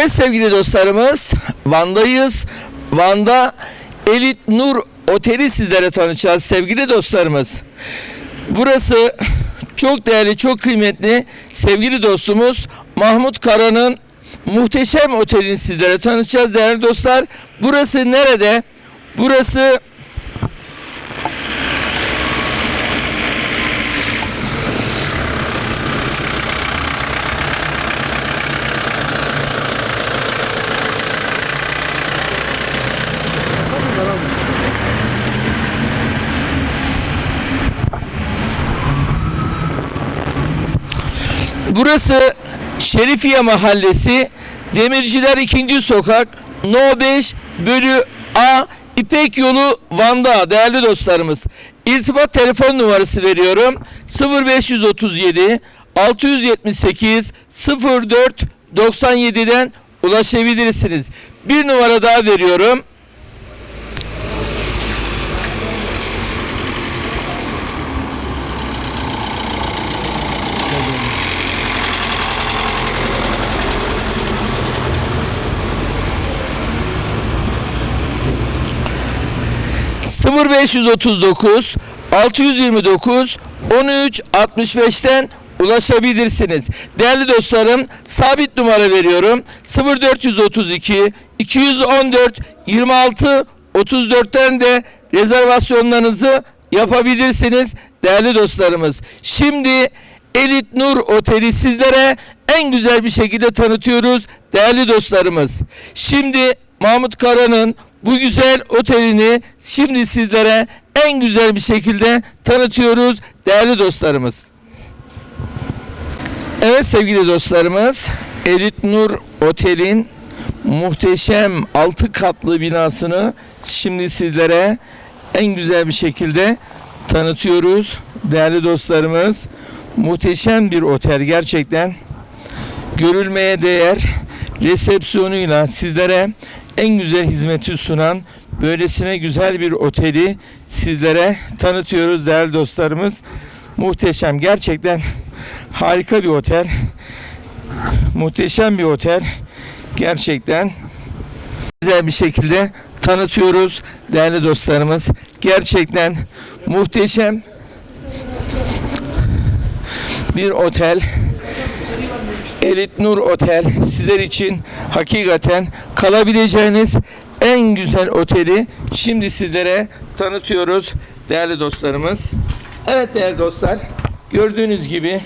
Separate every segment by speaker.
Speaker 1: Evet sevgili dostlarımız Van'dayız. Van'da Elit Nur Oteli sizlere tanıtacağız sevgili dostlarımız. Burası çok değerli, çok kıymetli sevgili dostumuz Mahmut Kara'nın muhteşem otelini sizlere tanıtacağız değerli dostlar. Burası nerede? Burası Burası Şerifiye Mahallesi Demirciler 2. Sokak No 5 bölü A İpek Yolu Van'da değerli dostlarımız. İrtibat telefon numarası veriyorum. 0537 678 04 97'den ulaşabilirsiniz. Bir numara daha veriyorum. ...0539 629 13 65'ten ulaşabilirsiniz. Değerli dostlarım sabit numara veriyorum. 0432 214 26 34'ten de rezervasyonlarınızı yapabilirsiniz değerli dostlarımız. Şimdi Elit Nur Oteli sizlere en güzel bir şekilde tanıtıyoruz değerli dostlarımız. Şimdi Mahmut Kara'nın bu güzel otelini şimdi sizlere en güzel bir şekilde tanıtıyoruz değerli dostlarımız. Evet sevgili dostlarımız Elit Nur Otel'in muhteşem 6 katlı binasını şimdi sizlere en güzel bir şekilde tanıtıyoruz. Değerli dostlarımız muhteşem bir otel gerçekten görülmeye değer resepsiyonuyla sizlere en güzel hizmeti sunan böylesine güzel bir oteli sizlere tanıtıyoruz değerli dostlarımız. Muhteşem gerçekten harika bir otel. Muhteşem bir otel. Gerçekten güzel bir şekilde tanıtıyoruz değerli dostlarımız. Gerçekten muhteşem bir otel. Elit Nur Otel sizler için hakikaten kalabileceğiniz en güzel oteli şimdi sizlere tanıtıyoruz değerli dostlarımız. Evet değerli dostlar gördüğünüz gibi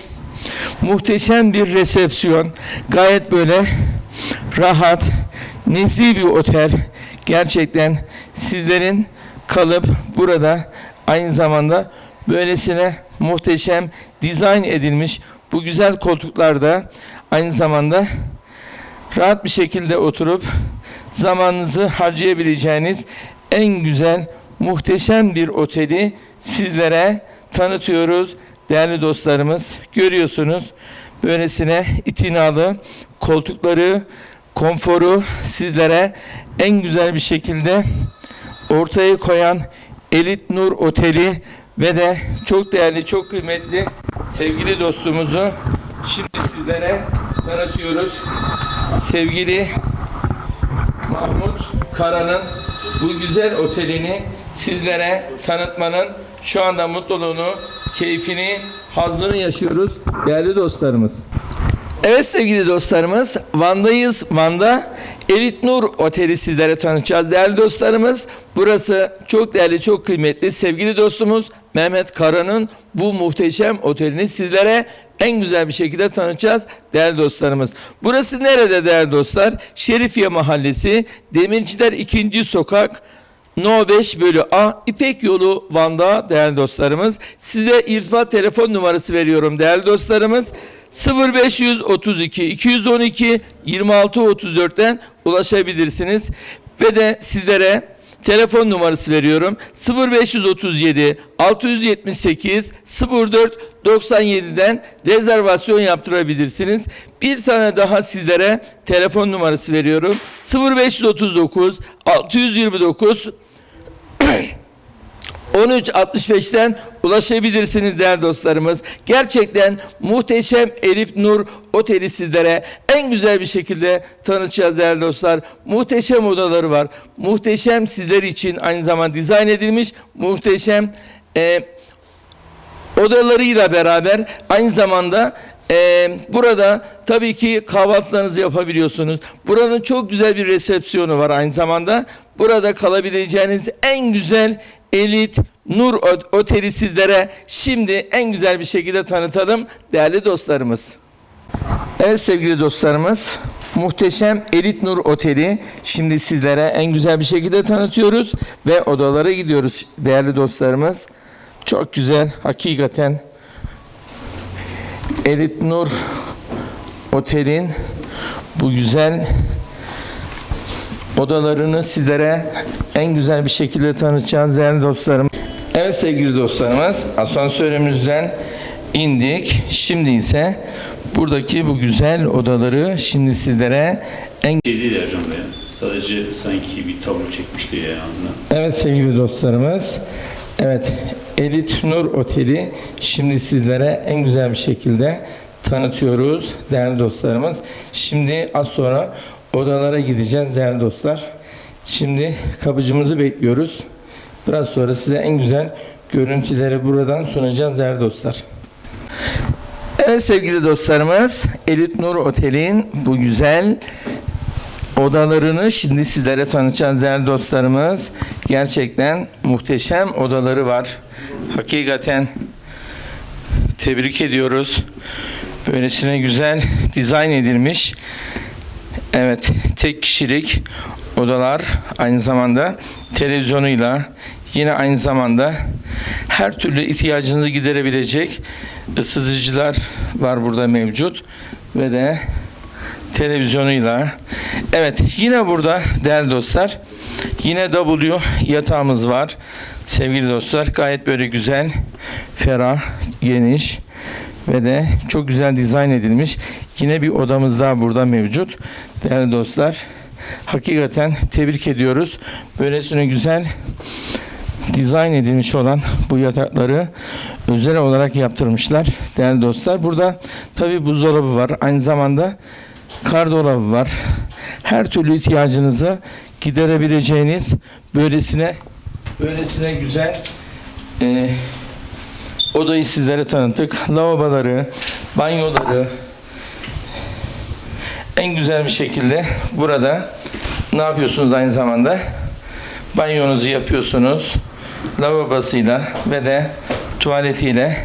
Speaker 1: muhteşem bir resepsiyon gayet böyle rahat nezih bir otel gerçekten sizlerin kalıp burada aynı zamanda böylesine muhteşem dizayn edilmiş bu güzel koltuklarda aynı zamanda rahat bir şekilde oturup zamanınızı harcayabileceğiniz en güzel muhteşem bir oteli sizlere tanıtıyoruz değerli dostlarımız. Görüyorsunuz böylesine itinalı koltukları, konforu sizlere en güzel bir şekilde ortaya koyan Elit Nur Oteli ve de çok değerli, çok kıymetli sevgili dostumuzu şimdi sizlere tanıtıyoruz. Sevgili Mahmut Kara'nın bu güzel otelini sizlere tanıtmanın şu anda mutluluğunu, keyfini, hazzını yaşıyoruz değerli dostlarımız. Evet sevgili dostlarımız Van'dayız. Van'da Elit Nur Oteli sizlere tanıtacağız. Değerli dostlarımız burası çok değerli çok kıymetli sevgili dostumuz Mehmet Kara'nın bu muhteşem otelini sizlere en güzel bir şekilde tanıtacağız değerli dostlarımız. Burası nerede değerli dostlar? Şerifiye Mahallesi Demirciler 2. Sokak No 5 bölü A İpek Yolu Van'da değerli dostlarımız. Size irtibat telefon numarası veriyorum değerli dostlarımız. 0532 212 26 34'ten ulaşabilirsiniz. Ve de sizlere telefon numarası veriyorum. 0537 678 04 97'den rezervasyon yaptırabilirsiniz. Bir tane daha sizlere telefon numarası veriyorum. 0539 629 1365'ten ulaşabilirsiniz değerli dostlarımız. Gerçekten muhteşem Elif Nur Oteli sizlere en güzel bir şekilde tanıtacağız değerli dostlar. Muhteşem odaları var. Muhteşem sizler için aynı zamanda dizayn edilmiş muhteşem e, odalarıyla beraber aynı zamanda e, burada tabii ki kahvaltılarınızı yapabiliyorsunuz. Buranın çok güzel bir resepsiyonu var aynı zamanda. Burada kalabileceğiniz en güzel elit Nur Ot- Oteli sizlere şimdi en güzel bir şekilde tanıtalım değerli dostlarımız. Evet sevgili dostlarımız, muhteşem Elit Nur Oteli şimdi sizlere en güzel bir şekilde tanıtıyoruz ve odalara gidiyoruz değerli dostlarımız. Çok güzel, hakikaten Elit Nur Otel'in bu güzel odalarını sizlere en güzel bir şekilde tanıtacağız değerli dostlarım. Evet sevgili dostlarımız, asansörümüzden indik. Şimdi ise buradaki bu güzel odaları şimdi sizlere en
Speaker 2: şey değil Ercan Bey. Sadece sanki bir tablo çekmişti ya ağzına.
Speaker 1: Evet sevgili dostlarımız. Evet Elit Nur Oteli şimdi sizlere en güzel bir şekilde tanıtıyoruz değerli dostlarımız. Şimdi az sonra odalara gideceğiz değerli dostlar. Şimdi kapıcımızı bekliyoruz. Biraz sonra size en güzel görüntüleri buradan sunacağız değerli dostlar. Evet sevgili dostlarımız Elit Nur Otel'in bu güzel odalarını şimdi sizlere tanıtacağız değerli dostlarımız. Gerçekten muhteşem odaları var. Hakikaten tebrik ediyoruz. Böylesine güzel dizayn edilmiş. Evet, tek kişilik odalar aynı zamanda televizyonuyla yine aynı zamanda her türlü ihtiyacınızı giderebilecek ısıtıcılar var burada mevcut ve de televizyonuyla. Evet yine burada değerli dostlar yine W yatağımız var. Sevgili dostlar gayet böyle güzel, ferah, geniş ve de çok güzel dizayn edilmiş. Yine bir odamız daha burada mevcut. Değerli dostlar hakikaten tebrik ediyoruz. Böylesine güzel dizayn edilmiş olan bu yatakları özel olarak yaptırmışlar değerli dostlar. Burada tabi buzdolabı var. Aynı zamanda kar dolabı var. Her türlü ihtiyacınızı giderebileceğiniz böylesine böylesine güzel e, odayı sizlere tanıttık. Lavaboları, banyoları en güzel bir şekilde burada ne yapıyorsunuz aynı zamanda? Banyonuzu yapıyorsunuz. Lavabosuyla ve de tuvaletiyle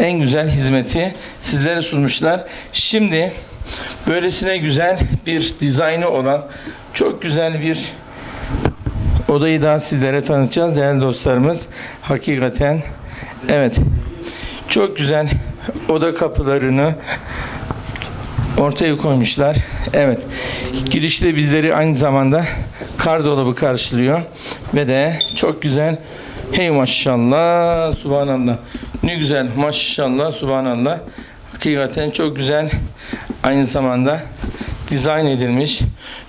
Speaker 1: en güzel hizmeti sizlere sunmuşlar. Şimdi böylesine güzel bir dizaynı olan çok güzel bir odayı daha sizlere tanıtacağız değerli dostlarımız. Hakikaten evet çok güzel oda kapılarını ortaya koymuşlar. Evet. Girişte bizleri aynı zamanda kar dolabı karşılıyor ve de çok güzel hey maşallah subhanallah ne güzel maşallah subhanallah hakikaten çok güzel aynı zamanda dizayn edilmiş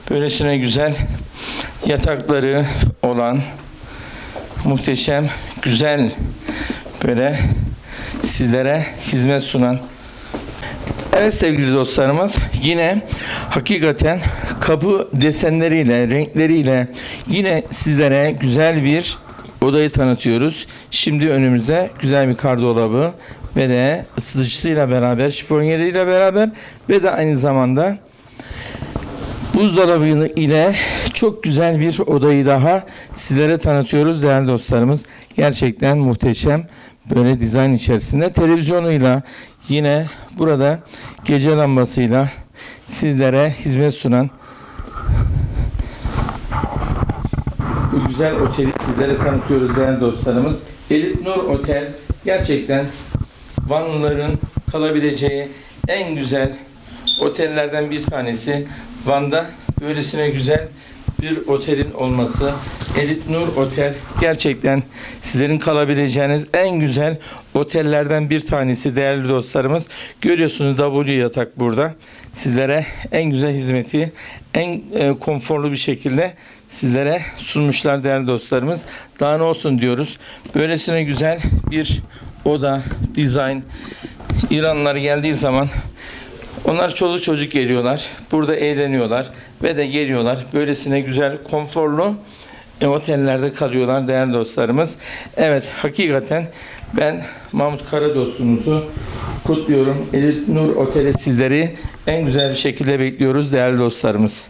Speaker 1: böylesine güzel yatakları olan muhteşem güzel böyle sizlere hizmet sunan Evet sevgili dostlarımız yine hakikaten kapı desenleriyle, renkleriyle yine sizlere güzel bir odayı tanıtıyoruz. Şimdi önümüzde güzel bir kar dolabı ve de ısıtıcısıyla beraber, şifonyeriyle beraber ve de aynı zamanda buzdolabı ile çok güzel bir odayı daha sizlere tanıtıyoruz değerli dostlarımız. Gerçekten muhteşem böyle dizayn içerisinde televizyonuyla yine burada gece lambasıyla sizlere hizmet sunan bu güzel oteli sizlere tanıtıyoruz değerli dostlarımız. Elit Nur Otel gerçekten Vanlıların kalabileceği en güzel otellerden bir tanesi. Van'da böylesine güzel bir otelin olması. Elit Nur Otel gerçekten sizlerin kalabileceğiniz en güzel otellerden bir tanesi değerli dostlarımız. Görüyorsunuz W yatak burada. Sizlere en güzel hizmeti en e, konforlu bir şekilde sizlere sunmuşlar değerli dostlarımız. Daha ne olsun diyoruz. Böylesine güzel bir oda, dizayn, İranlılar geldiği zaman onlar çoluk çocuk geliyorlar. Burada eğleniyorlar ve de geliyorlar. Böylesine güzel, konforlu e, otellerde kalıyorlar değerli dostlarımız. Evet, hakikaten ben Mahmut Kara dostumuzu kutluyorum. Elit Nur Oteli sizleri en güzel bir şekilde bekliyoruz değerli dostlarımız.